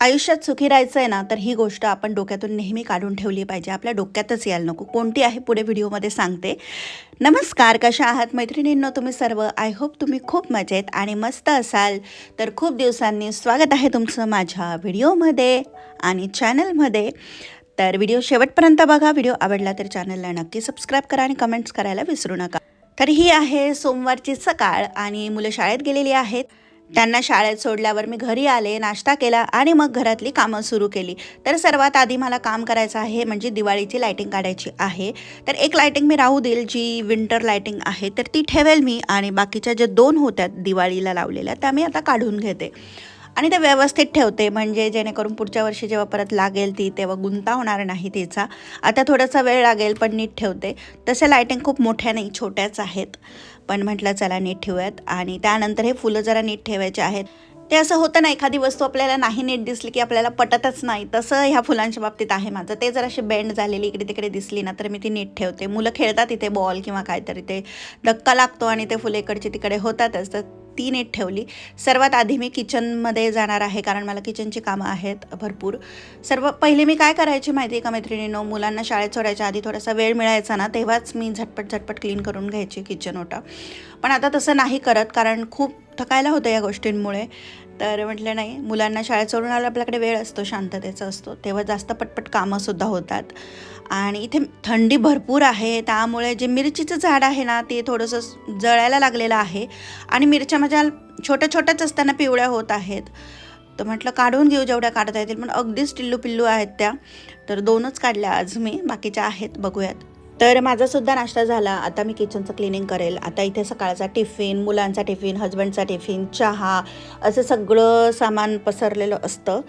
आयुष्यात सुखी राहायचं आहे ना तर ही गोष्ट आपण डोक्यातून नेहमी काढून ठेवली पाहिजे. आपल्या डोक्यातच यायला नको. कोणती आहे पुढे व्हिडिओमध्ये सांगते. नमस्कार कशा आहात मैत्रिणींनो तुम्ही सर्व? आय होप तुम्ही खूप मजेत आणि मस्त असाल. तर खूप दिवसांनी स्वागत आहे तुमचं माझ्या व्हिडिओमध्ये आणि चॅनलमध्ये. तर व्हिडिओ शेवटपर्यंत बघा. व्हिडिओ आवडला तर चॅनलला नक्की सबस्क्राईब करा आणि कमेंट्स करायला विसरू नका. तर ही आहे सोमवारची सकाळ आणि मुलं शाळेत गेलेली आहेत. त्यांना शाळेत सोडल्यावर मी घरी आले नाश्ता केला आणि मग घरातली कामं सुरू केली. तर सर्वात आधी मला काम करायचं आहे म्हणजे दिवाळीची लायटिंग काढायची आहे. तर एक लायटिंग मी राहू देईल जी विंटर लायटिंग आहे तर ती ठेवेल मी आणि बाकीच्या ज्या दोन होत्या दिवाळीला लावलेल्या त्या मी आता काढून घेते. आणि ते व्यवस्थित ठेवते. म्हणजे जेणेकरून पुढच्या वर्षी जेव्हा परत लागेल ती तेव्हा गुंता होणार नाही तिचा. आता थोडासा वेळ लागेल पण नीट ठेवते. तसे लायटिंग खूप मोठ्या नाही छोट्याच आहेत. पण म्हटलं चला नीट ठेवूयात. आणि त्यानंतर हे फुलं जरा नीट ठेवायचे आहेत. ते असं होतं ना एखादी वस्तू आपल्याला नाही नीट दिसली की आपल्याला पटतच नाही. तसं ह्या फुलांच्या बाबतीत आहे माझं. ते जर अशी बेंड झालेली इकडे तिकडे दिसली ना तर मी ती नीट ठेवते. मुलं खेळतात इथे बॉल किंवा काहीतरी ते. धक्का लागतो आणि ते फुलं इकडचे तिकडे होतातच. तर ती नीट ठेवली. सर्वात आधी मी किचनमध्ये जाणार आहे कारण मला किचनची कामं आहेत भरपूर. सर्व पहिले मी काय करायची माहिती आहे का मैत्रिणींनो? मुलांना शाळेत सोडायच्या आधी थोडासा वेळ मिळायचा ना तेव्हाच मी झटपट झटपट क्लीन करून घ्यायची किचन ओटा. पण आता तसं नाही करत कारण खूप थकायला होतं या गोष्टींमुळे. तर म्हटलं नाही मुलांना शाळेत सोडून आला आपल्याकडे वेळ असतो शांततेचा असतो. तेव्हा जास्त पटपट कामंसुद्धा होतात. आणि इथे थंडी भरपूर आहे त्यामुळे जे मिरचीचं झाड आहे ना ते थोडंसं जळायला लागलेलं आहे. आणि मिरच्या माझ्या छोट्या छोट्याच असताना पिवळ्या होत आहेत. तर म्हटलं काढून घेऊ जेवढ्या काढता येतील पण अगदीच टिल्लू पिल्लू आहेत त्या. तर दोनच काढल्या आज मी बाकीच्या आहेत बघूयात. तर माझासुद्धा नाश्ता झाला. आता मी किचनचं क्लिनिंग करेल. आता इथे सकाळचा टिफिन मुलांचा टिफिन हजबंडचा टिफिन चहा असं सगळं सामान पसरलेलं असतं.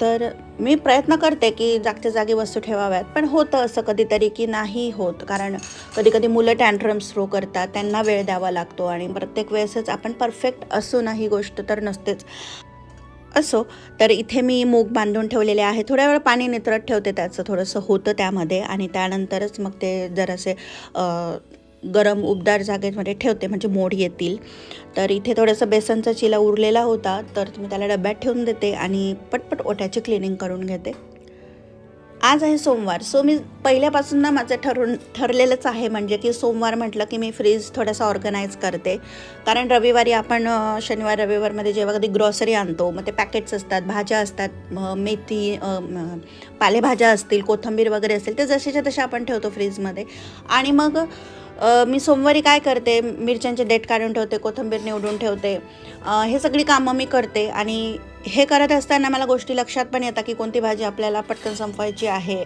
तर मी प्रयत्न करते की जागच्या जागी वस्तू ठेवाव्यात. पण होतं असं कधीतरी की नाही होत. कारण कधी कधी मुलं टँट्रम्स थ्रो करतात. त्यांना वेळ द्यावा लागतो. आणि प्रत्येक वेळेसच आपण परफेक्ट असूनही ही गोष्ट तर नसतेच. असो तर इथे मी मूग बांधून ठेवलेले आहे. थोड्या वेळ पाणी नितरत ठेवते त्याचं. थोडंसं होतं त्यामध्ये आणि त्यानंतरच मग ते जरासे गरम उबदार जागेमध्ये ठेवते म्हणजे मोड येतील. तर इथे थोडंसं बेसनचा चिला उरलेला होता तर मी त्याला डब्यात ठेवून देते आणि पटपट ओट्याची क्लिनिंग करून घेते. आज आहे सोमवार सो मी पहिल्यापासून ना माझं ठरवून ठरलेलंच आहे म्हणजे की सोमवार म्हटलं की मी फ्रीज थोडासा ऑर्गनाईज करते. कारण रविवारी आपण शनिवार रविवारमध्ये जेव्हा कधी ग्रॉसरी आणतो मग ते पॅकेट्स असतात भाज्या असतात मेथी पालेभाज्या असतील कोथिंबीर वगैरे असेल ते जसेच्या तशा आपण ठेवतो फ्रीजमध्ये आणि मग मी सोमवारी काय करते मिरच्यांचे डेट काढून ठेवते कोथिंबीर निवडून ठेवते हे सगळी कामं मी करते आणि हे करत असताना मला गोष्टी लक्षात पण येतात की कोणती भाजी आपल्याला पटकन संपवायची आहे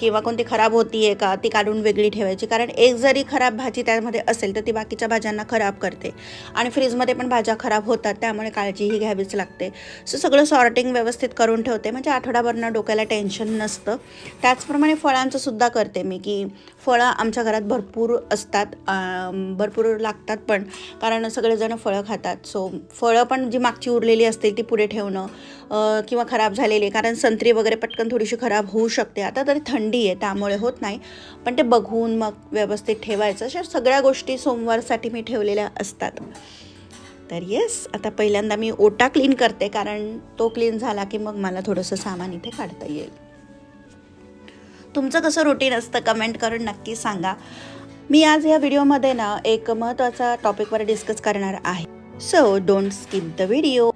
किंवा कोणती खराब होती आहे का ती काढून वेगळी ठेवायची. कारण एक जरी खराब भाजी त्यामध्ये असेल तर ती बाकीच्या भाज्यांना खराब करते. आणि फ्रीजमध्ये पण भाज्या खराब होतात त्यामुळे काळजीही घ्यावीच लागते. सो सगळं सॉर्टिंग व्यवस्थित करून ठेवते. म्हणजे आठवडाभरनं डोक्याला टेन्शन नसतं. त्याचप्रमाणे फळांचं सुद्धा करते मी की फळं आमच्या घरात भरपूर असतात भरपूर लागतात पण कारण सगळेजण फळं खातात. सो फळं पण जी मागची उरलेली असतील ती पुढे ठेवून ठेवणं किंवा खराब झालेली कारण संत्री वगैरे पटकन थोडीशी खराब होऊ शकते. आता तरी थंडी आहे त्यामुळे होत नाही. पण ते बघून मग व्यवस्थित ठेवायचं. अशा सगळ्या गोष्टी सोमवारसाठी मी ठेवलेल्या असतात. तर येस आता पहिल्यांदा मी ओटा क्लीन करते. कारण तो क्लीन झाला की मग मला थोडंसं सामान इथे काढता येईल. तुमचं कसं रुटीन असतं कमेंट करून नक्की सांगा. मी आज या व्हिडिओमध्ये ना एक महत्त्वाचा टॉपिकवर डिस्कस करणार आहे. So don't skip the video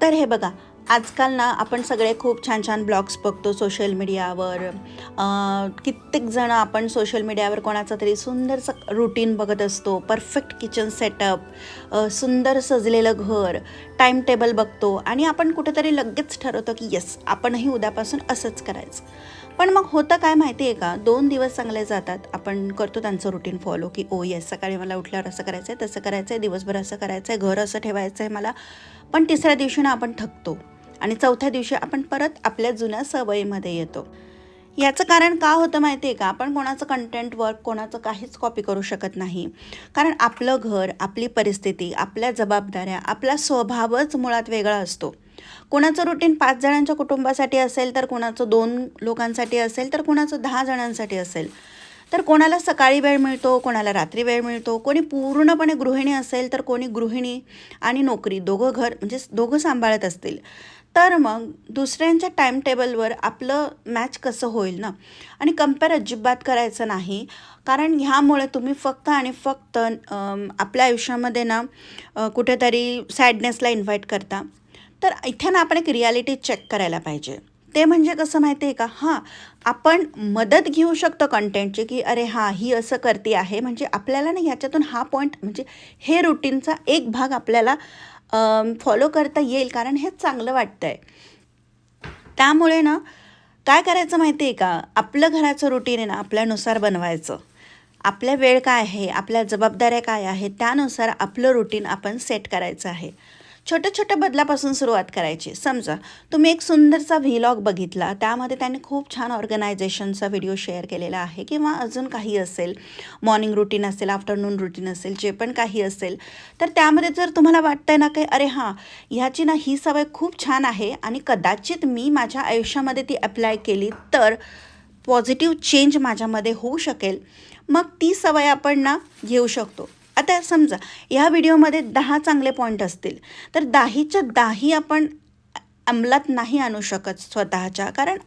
तर हे बघा आजकाल ना आपण सगळे खूप छान छान ब्लॉग्स बघतो सोशल मीडियावर अं, कित्येक जण आपण सोशल मीडियावर कोणाचं तरी सुंदरसं रुटीन बघत असतो परफेक्ट किचन सेटअप सुंदर सजलेलं घर टाईम टेबल बघतो आणि आपण कुठेतरी लगेच ठरवतो की येस आपणही उद्यापासून असंच करायचं. पण मग होतं काय माहिती आहे का? दोन दिवस चांगले जातात. आपण करतो त्यांचं रुटीन फॉलो की ओ येस सकाळी मला उठल्यावर असं करायचं आहे तसं करायचं आहे दिवसभर असं करायचं आहे घर असं ठेवायचं आहे मला. पण तिसऱ्या दिवशी ना आपण थकतो. आणि चौथ्या दिवशी आपण परत आपल्या जुन्या सवयीमध्ये येतो. याचं कारण का होतं माहिती आहे का? आपण कोणाचं कंटेंट वर्क कोणाचं काहीच कॉपी करू शकत नाही. कारण आपलं घर आपली परिस्थिती आपल्या जबाबदाऱ्या आपला स्वभावच मुळात वेगळा असतो. कोणाचं रुटीन पाच जणांच्या कुटुंबासाठी असेल तर कोणाचं दोन लोकांसाठी असेल तर कोणाचं दहा जणांसाठी असेल. तर कोणाला सकाळी वेळ मिळतो कोणाला रात्री वेळ मिळतो कोणी पूर्णपणे गृहिणी असेल तर कोणी गृहिणी आणि नोकरी दोघं घर म्हणजे दोघं सांभाळत असतील. तर मग दुसऱ्यांच्या टाईम टेबलवर आपलं मॅच कसं होईल ना? आणि कंपेअर अजिबात करायचं नाही. कारण ह्यामुळे तुम्ही फक्त आणि फक्त आपल्या आयुष्यामध्ये ना कुठेतरी सॅडनेसला इन्व्हाइट करता. तर इथे ना आपण एक रियालिटी चेक करायला पाहिजे. ते म्हणजे कसं माहिती आहे का? हां आपण मदत घेऊ शकतो कंटेंटची की अरे हां ही असं करते आहे. म्हणजे आपल्याला ना ह्याच्यातून हा पॉईंट म्हणजे हे रुटीनचा एक भाग आपल्याला फॉलो करता येईल कारण हे चांगलं वाटतं आहे त्यामुळे ना काय करायचं माहिती आहे का? आपलं घराचं रुटीन आहे ना आपल्यानुसार बनवायचं. आपल्या वेळ काय आहे? आपल्या जबाबदाऱ्या काय आहे त्यानुसार आपलं रुटीन आपण सेट करायचं आहे. छोट्या छोट्या बदलापासून सुरुवात करायची. समजा तुम्ही एक सुंदरचा व्हिलॉग बघितला त्यामध्ये त्याने खूप छान ऑर्गनायझेशनचा व्हिडिओ शेअर केलेला आहे किंवा अजून काही असेल मॉर्निंग रुटीन असेल आफ्टरनून रुटीन असेल जे पण काही असेल तर त्यामध्ये जर तुम्हाला वाटतं आहे ना काही अरे हां ह्याची ना ही सवय खूप छान आहे आणि कदाचित मी माझ्या आयुष्यामध्ये ती अप्लाय केली तर पॉझिटिव्ह चेंज माझ्यामध्ये होऊ शकेल. मग ती सवय आपण ना घेऊ शकतो. आता समजा ह्या व्हिडिओमध्ये दहा चांगले पॉईंट असतील. तर दाहीच्या दाही आपण अंमलात नाही आणू शकत स्वतःच्या कारण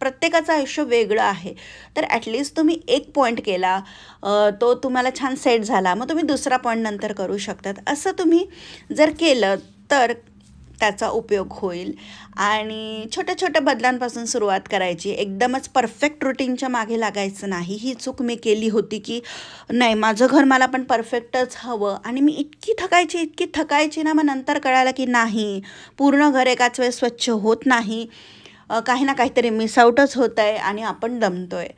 प्रत्येकाचं आयुष्य वेगळं आहे. तर ॲटलिस्ट तुम्ही एक पॉईंट केला तो तुम्हाला छान सेट झाला मग तुम्ही दुसरा पॉईंट नंतर करू शकतात. असं तुम्ही जर केलं तर त्याचा उपयोग होईल. आणि छोट्या छोट्या बदलांपासून सुरुवात करायची. एकदमच परफेक्ट रुटीनच्या मागे लागायचं नाही. ही चूक मी केली होती की नाही माझं घर मला पण परफेक्टच हवं. आणि मी इतकी थकायची इतकी थकायची ना मग नंतर कळालं की नाही. पूर्ण घर एकाच वेळेस स्वच्छ होत नाही. काही ना काहीतरी मिसआउटच होत आहे आणि आपण दमतो आहे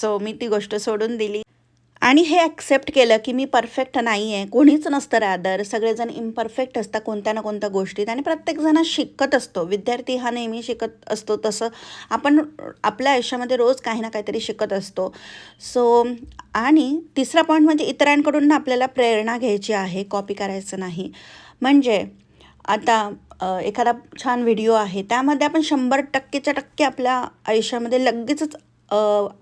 सो मी ती गोष्ट सोडून दिली. आणि हे ॲक्सेप्ट केलं की मी परफेक्ट नाही आहे कोणीच नसतं रादर सगळेजण इम्परफेक्ट असतात कोणत्या ना कोणत्या गोष्टीत आणि प्रत्येकजण शिकत असतो. विद्यार्थी हा नेहमी शिकत असतो तसं आपण आपल्या आयुष्यामध्ये रोज काही ना काहीतरी शिकत असतो. सो आणि तिसरा पॉईंट म्हणजे इतरांकडून ना आपल्याला प्रेरणा घ्यायची आहे कॉपी करायचं नाही. म्हणजे आता एखादा छान व्हिडिओ आहे त्यामध्ये आपण शंभर टक्केच्या टक्के आपल्या आयुष्यामध्ये लगेचच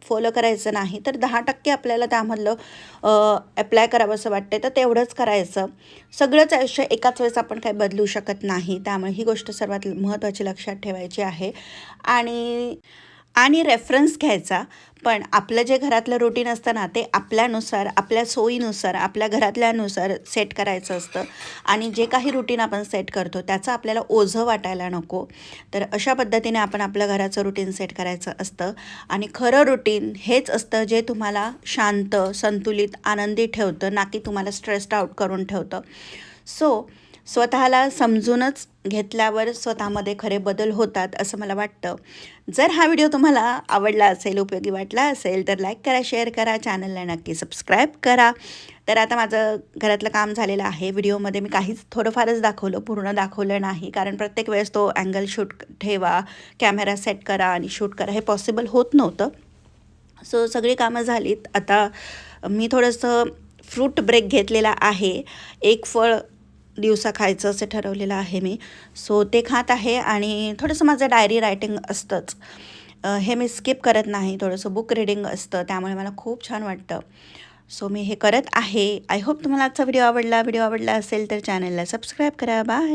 फॉलो करायचं नाही तर दहा टक्के आपल्याला त्यामधलं अप्लाय करावं असं वाटतं तर तेवढंच करायचं. सगळंच आयुष्य एकाच वेळेस आपण काही बदलू शकत नाही. त्यामुळे ही गोष्ट सर्वात महत्त्वाची लक्षात ठेवायची आहे. आणि आणि रेफरन्स घ्यायचा. पण आपलं जे घरातलं रुटीन असतं ना ते आपल्यानुसार आपल्या सोयीनुसार आपल्या घरातल्यानुसार सेट करायचं असतं. आणि जे काही रुटीन आपण सेट करतो त्याचं आपल्याला ओझं वाटायला नको. तर अशा पद्धतीने आपण आपल्या घराचं रुटीन सेट करायचं असतं. आणि खरं रुटीन हेच असतं जे तुम्हाला शांत संतुलित आनंदी ठेवतं ना की तुम्हाला स्ट्रेस्ड आउट करून ठेवतं. सो स्वतःला समजूनच घेतल्यावर स्वतःमध्ये खरे बदल होतात असं मला वाटतं. जर हा व्हिडिओ तुम्हाला आवडला असेल उपयोगी वाटला असेल तर लाईक करा शेअर करा चॅनलला नक्की सबस्क्राईब करा. तर आता माझं घरातलं काम झालेलं आहे. व्हिडिओमध्ये मी काहीच थोडंफारच दाखवलं पूर्ण दाखवलं नाही. कारण प्रत्येक वेळेस तो अँगल शूट ठेवा कॅमेरा सेट करा आणि शूट करा हे पॉसिबल होत नव्हतं. सो सगळी कामं झालीत. आता मी थोडंसं फ्रूट ब्रेक घेतलेला आहे. एक फळ दिवसा खायचं असं ठरवलेलं आहे मी. सो ते खात आहे आणि थोडंसं माझं डायरी रायटिंग असतंच. हे मी स्किप करत नाही. थोडंसं बुक रिडिंग असतं. त्यामुळे मला खूप छान वाटतं. सो मी हे करत आहे. आय होप तुम्हाला आजचा व्हिडिओ आवडला. व्हिडिओ आवडला असेल तर चॅनलला सबस्क्राईब करा. बाय